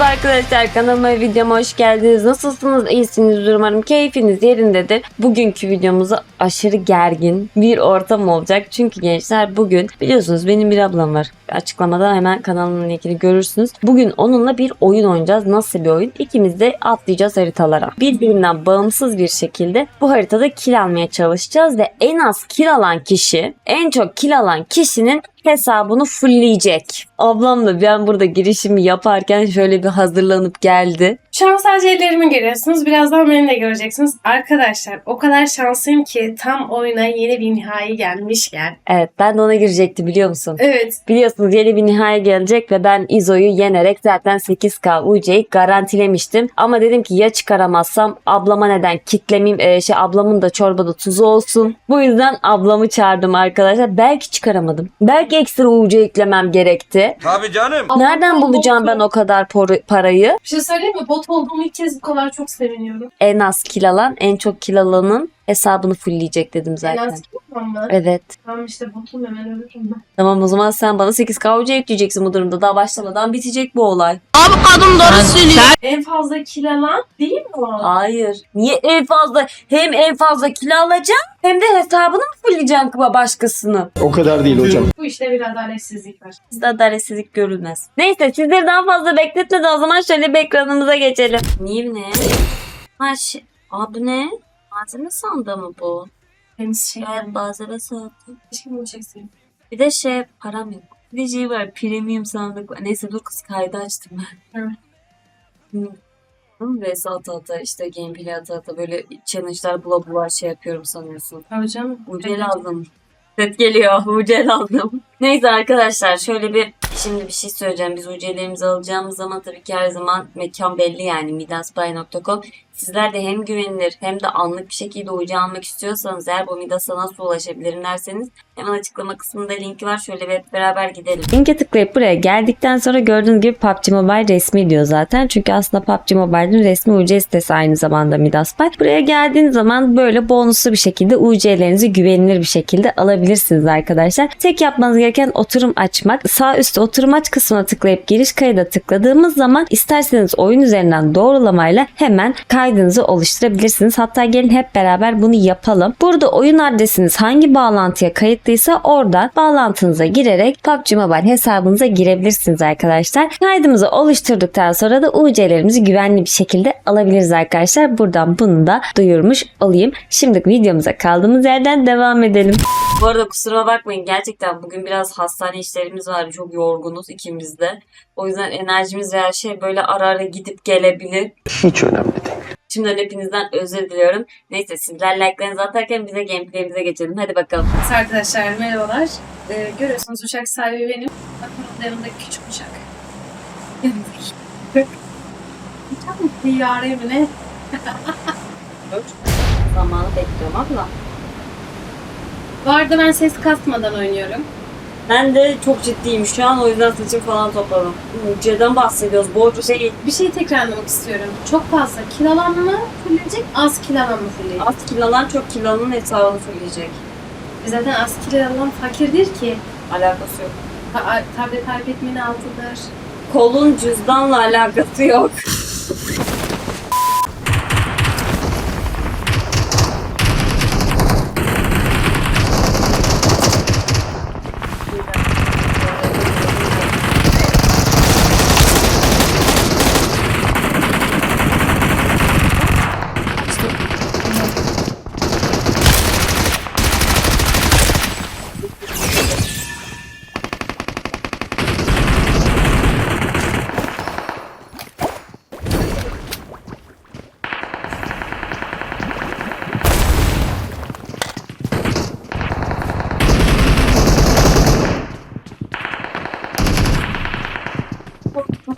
Merhaba arkadaşlar kanalıma videoma hoş geldiniz. Nasılsınız? İyisinizdir umarım. Keyfiniz yerindedir. Bugünkü videomuzda aşırı gergin bir ortam olacak. Çünkü gençler bugün biliyorsunuz benim bir ablam var. Açıklamada hemen kanalımın linkini görürsünüz. Bugün onunla bir oyun oynayacağız. Nasıl bir oyun? İkimiz de atlayacağız haritalara. Birbirinden bağımsız bir şekilde bu haritada kil almaya çalışacağız ve en az kil alan kişi, en çok kil alan kişinin hesabını fullleyecek. Ablam da ben burada girişimi yaparken şöyle bir hazırlanıp geldi. Şu an sadece ellerimi görüyorsunuz. Birazdan beni de göreceksiniz. Arkadaşlar o kadar şanslıyım ki tam oyuna yeni bir nihai gelmişken. Evet ben de ona girecekti biliyor musun? Evet. Biliyorsunuz yeni bir nihaya gelecek ve ben İzo'yu yenerek zaten 8K UC'yi garantilemiştim. Ama dedim ki ya çıkaramazsam ablama neden kitlemeyeyim e, şey ablamın da çorbada tuzu olsun. Bu yüzden ablamı çağırdım arkadaşlar. Belki çıkaramadım. Belki ekstra UC eklemem gerekti. Tabii canım. Nereden bulacağım ben o kadar parayı? Bir şey söyleyeyim mi? Bot olduğumu ilk kez bu kadar çok seviniyorum. En az kil alan, en çok kil alanın hesabını fullleyecek dedim En zaten. Evet. Tamam işte botum hemen ölürüm ben. Tamam o zaman sen bana 8K UC ekleyeceksin bu durumda. Daha başlamadan bitecek bu olay. En fazla kill alan değil mi o? Hayır. Niye en fazla hem en fazla kilo alacağım hem de hesabını mı fullleyeceksin başkasını? O kadar değil hocam. Bu işte bir adaletsizlik var. Bizde adaletsizlik görülmez. Neyse sizleri daha fazla bekletmeden o zaman şöyle bir ekranımıza geçelim. Niye ne? Ha şey. Aa bu ne? Malzeme sandığı mı bu? Temiz şey. Evet malzeme sandığı. Keşke bunu çekseydim. Bir de şey param yok. Bir şey var premium sandık var. Neyse dur kız kaydı açtım ben. Evet. Hı. Vs ata ata işte gameplay ata ata böyle challenge'lar bula bula şey yapıyorum sanıyorsun. Tabii canım. Ucel lazım. Set geliyor. Ucel lazım. Neyse arkadaşlar şöyle bir şimdi bir şey söyleyeceğim. Biz ucelerimizi alacağımız zaman tabii ki her zaman mekan belli yani midaspay.com. Sizler de hem güvenilir hem de anlık bir şekilde ucu almak istiyorsanız eğer bu Midas'a nasıl ulaşabilirim derseniz hemen açıklama kısmında linki var. Şöyle bir hep beraber gidelim. Linke tıklayıp buraya geldikten sonra gördüğünüz gibi PUBG Mobile resmi diyor zaten. Çünkü aslında PUBG Mobile'in resmi UC sitesi aynı zamanda Midaspay. Buraya geldiğiniz zaman böyle bonuslu bir şekilde UC'lerinizi güvenilir bir şekilde alabilirsiniz arkadaşlar. Tek yapmanız gereken oturum açmak. Sağ üstte oturum aç kısmına tıklayıp giriş kayda tıkladığımız zaman isterseniz oyun üzerinden doğrulamayla hemen kaydınızı oluşturabilirsiniz. Hatta gelin hep beraber bunu yapalım. Burada oyun adresiniz hangi bağlantıya kayıtlıysa oradan bağlantınıza girerek PUBG Mobile hesabınıza girebilirsiniz arkadaşlar. Kaydımızı oluşturduktan sonra da UC'lerimizi güvenli bir şekilde alabiliriz arkadaşlar. Buradan bunu da duyurmuş olayım. Şimdi videomuza kaldığımız yerden devam edelim. Bu arada kusura bakmayın gerçekten bugün biraz hastane işlerimiz var. Çok yorgunuz ikimiz de. O yüzden enerjimiz her şey böyle ara ara gidip gelebilir. Hiç önemli değil. Şimdiden hepinizden özür diliyorum. Neyse sizler like'larınızı atarken bize gameplay'imize geçelim. Hadi bakalım. Evet Arkadaşlar merhabalar. Ee, görüyorsunuz uçak sahibi benim. Bakın yanımdaki küçük uçak. Uçak mı? Yare mi ne? Zamanı bekliyorum abla. Bu arada ben ses kasmadan oynuyorum. Ben de çok ciddiyim şu an o yüzden saçım falan topladım. Uce'den bahsediyoruz. Borcu şey Bir şey tekrarlamak istiyorum. Çok fazla kil alan mı fulleyecek, az kil alan mı fulleyecek? az kilo alan çok kilo alanın hesabını fullleyecek. Zaten az kil alan fakirdir ki. Alakası yok. Ta- tablet iPad'min altıdır. Kolun cüzdanla alakası yok.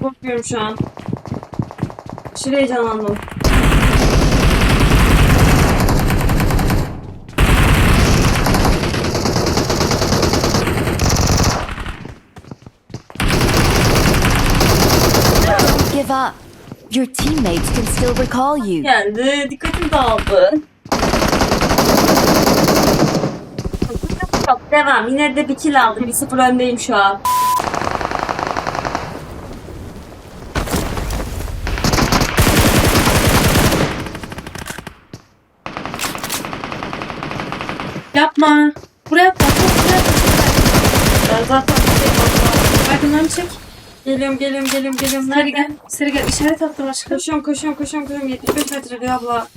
Çok korkuyorum şu an. Aşırı heyecanlandım. Give up. Your teammates can still recall you. Geldi. Dikkatim dağıldı. Devam. Yine de bir kill aldım. 1-0 öndeyim şu an. Atma. Buraya atma. Buraya atma. Ben zaten bir şey yapmam. Aydınlarını çek. Geliyorum geliyorum geliyorum geliyorum. Seri Nerede? gel. Seri gel. İşaret attım aşkım. Koşuyorum koşuyorum koşuyorum koşuyorum. 75 metre diyor abla.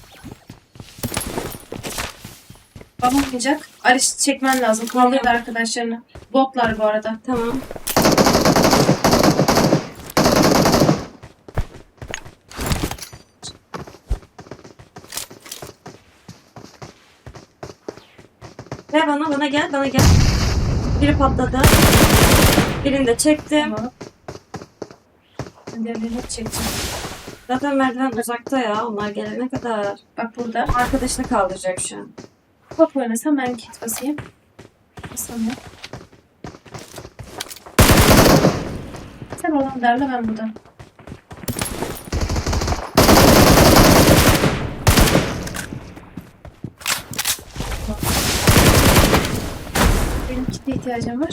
Babam oynayacak. Aliş çekmen lazım. Kaldırdı arkadaşlarını. Botlar bu arada. Tamam. Gel bana bana gel bana gel. Biri patladı. Birini de çektim. Tamam. Ben devrini çekeceğim. Zaten merdiven uzakta ya. Onlar gelene kadar. Bak burada. Arkadaşını kaldıracak şu an. Top oynasam ben kit basayım. Basam ya. Sen olan derle ben burada. Benim kitle ihtiyacım var.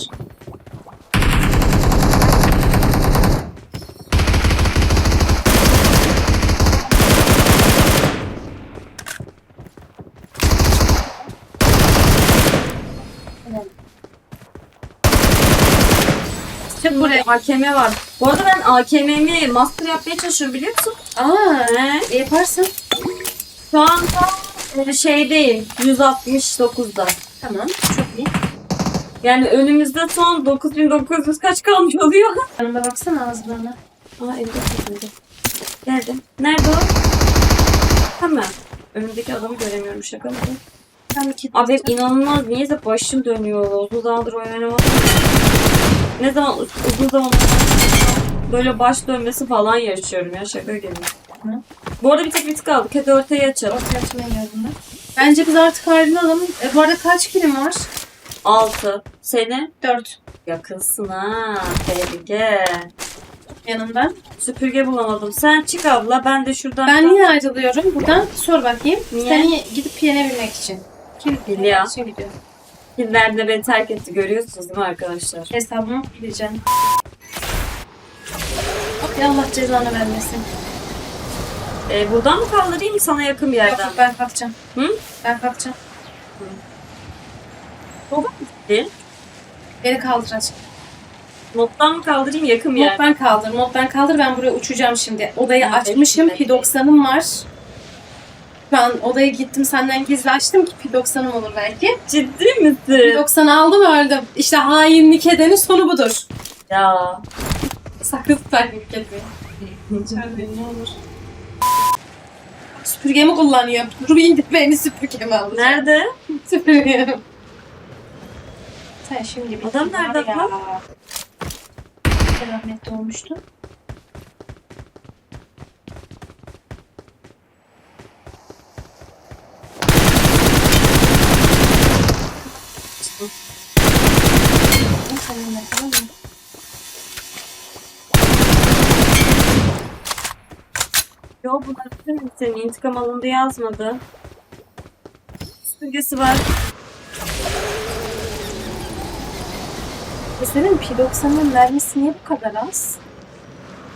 Çık buraya. AKM var. Bu arada ben AKM'mi master yapmaya çalışıyorum biliyor musun? Aa, He. e, yaparsın. Şu an tam e, şeydeyim. 169'da. Tamam, çok iyi. Yani önümüzde son 9900 kaç kalmış oluyor? Yanıma baksana ağzına. Aa evde tutuldu. Geldim. Nerede o? Hemen. Önümdeki adamı göremiyorum şaka mı? kit Abi inanılmaz. Niyeyse başım dönüyor. Uzun zamandır oynamadım. Ne zaman uz- uzun zaman böyle baş dönmesi falan yaşıyorum ya şaka gibi. Hı. Bu arada bir tek bir tık aldık. Hadi ortaya açalım. Ortaya açmaya geldim ben. Bence biz artık ayrılalım. E, bu arada kaç kilim var? 6. Senin? 4 Yakınsın ha. Tehlike. yanımdan. Süpürge bulamadım. Sen çık abla. Ben de şuradan... Ben niye ayrılıyorum? Buradan sor bakayım. Niye? Sen niye gidip yenebilmek için? Kim Hülya. için gidiyor? Kimler beni terk etti görüyorsunuz değil mi arkadaşlar? Hesabımı gideceğim. Ya Allah cezanı vermesin. Ee, buradan mı kaldırayım sana yakın bir yerden? yok, ben kalkacağım. Hı? Ben kalkacağım. Değil. Beni kaldır açık. Moddan mı kaldırayım yakın bir yerden? Moddan kaldır, moddan kaldır. Ben buraya uçacağım şimdi. Odayı Evet, açmışım. evet. P90'ım var. Ben odaya gittim senden gizli açtım ki P90'ım olur belki. Ciddi misin? P90'ı aldım öldüm. İşte hainlik edenin sonu budur. Ya. Sakın takip etmeyin. Çağırmayın ne olur. Süpürgemi kullanıyor. İndir beni süpürgemi al. Nerede? Süpürgemi. Sen şimdi bir Adam nerede abla? Rahmetli olmuştu. Yo bunlar? Senin intikam alındı yazmadı. Süpürgesi var. Senin P90'ın mermisi niye bu kadar az?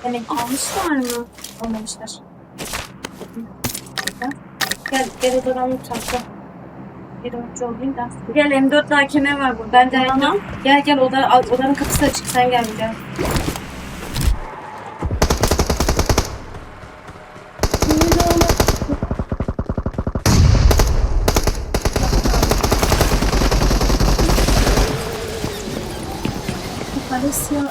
Demek Almışlar mı? almamışlar. Gel, gel odadan mutfakta. Bir önce olayım da. Gel M4 hakeme var burada. Ben de. Gel gel oda, odanın kapısı açık sen gel bir gel. Alessia.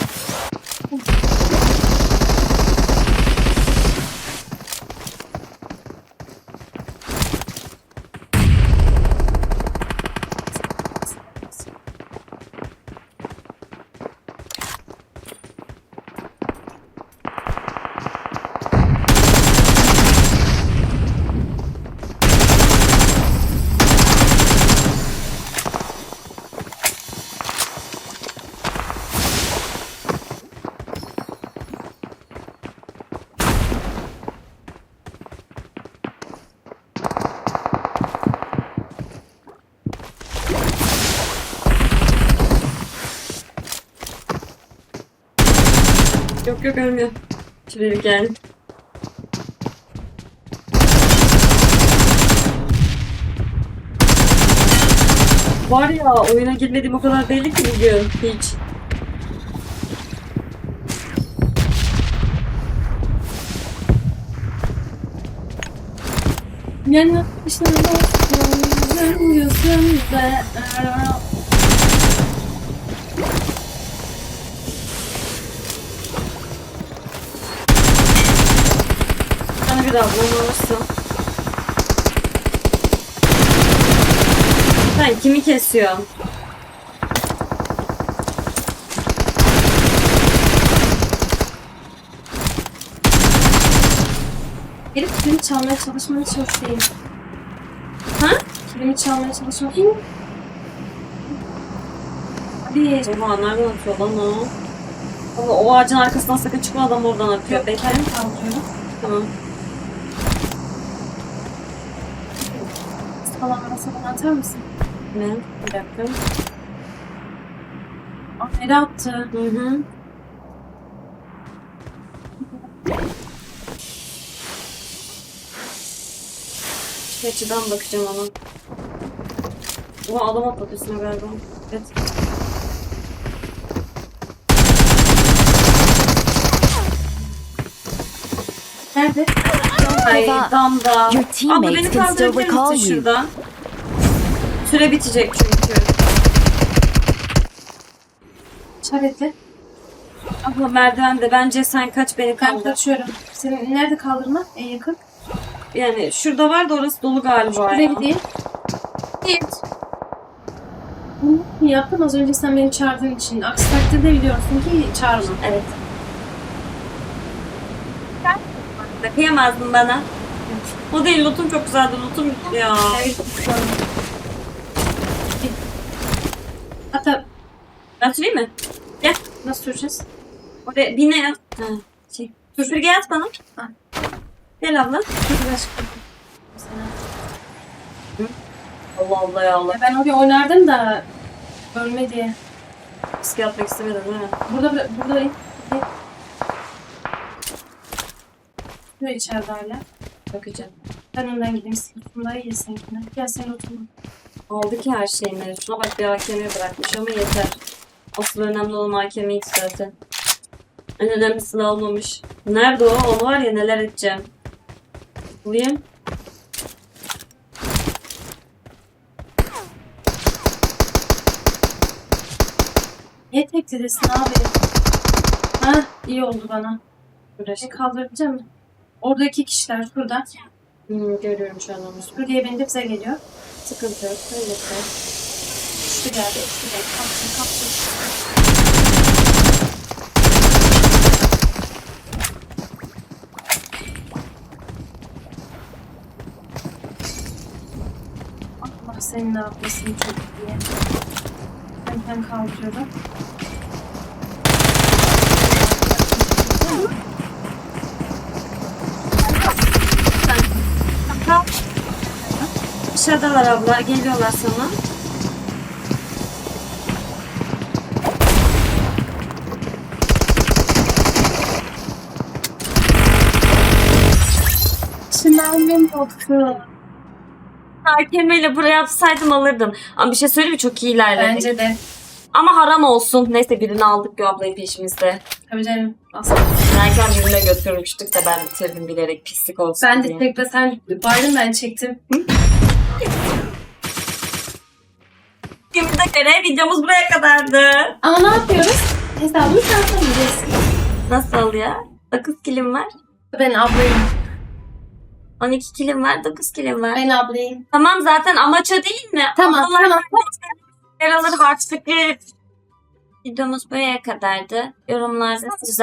Yok yok ölmüyor. Şuraya gel. Var ya oyuna girmediğim o kadar belli ki bugün. Hiç. Yanılmışlar olsun yüzümde. Bana bir ablam alırsın. Sen kimi kesiyorsun? Herif kilimi çalmaya çalışmanın hiç hoş değil. Ha? Kilimi çalmaya çalışmak. Hadi. Oha nereden atıyor lan o? Ama o ağacın arkasından sakın çıkma adam oradan atıyor. Bekle. Ben kaldırıyorum. Tamam. Falan arasa bana atar mısın? Ne? Bir dakika. Aa, nereye attı? Hı hı. Şu açıdan bakacağım ona. Oha adam üstüne galiba. Evet. Nerede? Ay Eva, damda. your Abla teammates beni can still kaldırabilir recall misin you. şuradan? Süre bitecek çünkü. İşaretle. Abla merdivende bence sen kaç beni Ben kaldır. kaçıyorum. Senin nerede kaldırma? En yakın. Yani şurada var da orası dolu galiba Buraya ya. gideyim. Git. Bunu yaptın az önce sen beni çağırdığın için. Aksi takdirde biliyorsun ki çağırma. Evet. Da kıyamazdın bana. O değil, lootum çok güzeldi. Gitti ya. Hatta Ben süreyim mi? Gel. nasıl süreceğiz? Oraya bine yat. Ha, şey. Süpürge yat bana. Ha. Gel abla. Mesela. Allah Allah ya Allah. Ya ben oraya oynardım da ölme diye. Riske atmak istemedim değil mi? Burada buradayım. Hadi. Şuraya içeride hala. Bakacağım. Ben önden gideyim. Sınıfımda iyi seninkine. Gel sen oturma. Aldı ki her şeyini. Şuna bak bir hakemi bırakmış ama yeter. Asıl önemli olan hakemiydi zaten. En önemlisini almamış. Nerede o? Onu var ya neler edeceğim. Bulayım. Niye tek abi? Ha iyi oldu bana. Burada Şey kaldırabilecek misin? Orada iki kişiler şurada. Hmm, görüyorum şu an onu. Süpürgeye bindi bize geliyor. Sıkıntı yok. Öyle de. Üçlü geldi. Üçlü geldi. Kapsın kapsın. Allah seni ne yapmasın çocuk diye. Ben hem kaldırıyorum. Dışarıdalar abla. Geliyorlar sana. Çınarım yoktu. Hakemeyle buraya yapsaydım alırdım. Ama bir şey söyleyeyim mi? Çok iyi ilerledik. Bence de. Ama haram olsun. Neyse birini aldık bir ablayı peşimizde. Tabii canım. Aslında. Derken birine götürmüştük de ben bitirdim bilerek pislik olsun Ben diye. de tekle sen Biden ben çektim. Şimdi de göre videomuz buraya kadardı. Ama ne yapıyoruz? Hesabını sen söyleyeceksin. Nasıl ya? 9 kilim var. Ben ablayım. 12 kilim var, 9 kilim var. Ben ablayım. Tamam zaten amaç o değil mi? Tamam, Ablalar tamam. Yaraları harçlıklı. Videomuz buraya kadardı.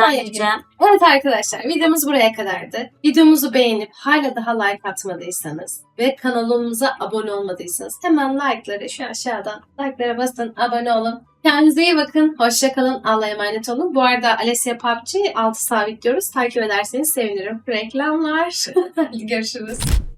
Hayır. diyeceğim. Evet arkadaşlar videomuz buraya kadardı. Videomuzu beğenip hala daha like atmadıysanız ve kanalımıza abone olmadıysanız hemen like'ları şu aşağıdan like'lara basın abone olun. Kendinize iyi bakın. Hoşça kalın. Allah'a emanet olun. Bu arada Alessia PUBG 6 sabit diyoruz. Takip ederseniz sevinirim. Reklamlar. Görüşürüz.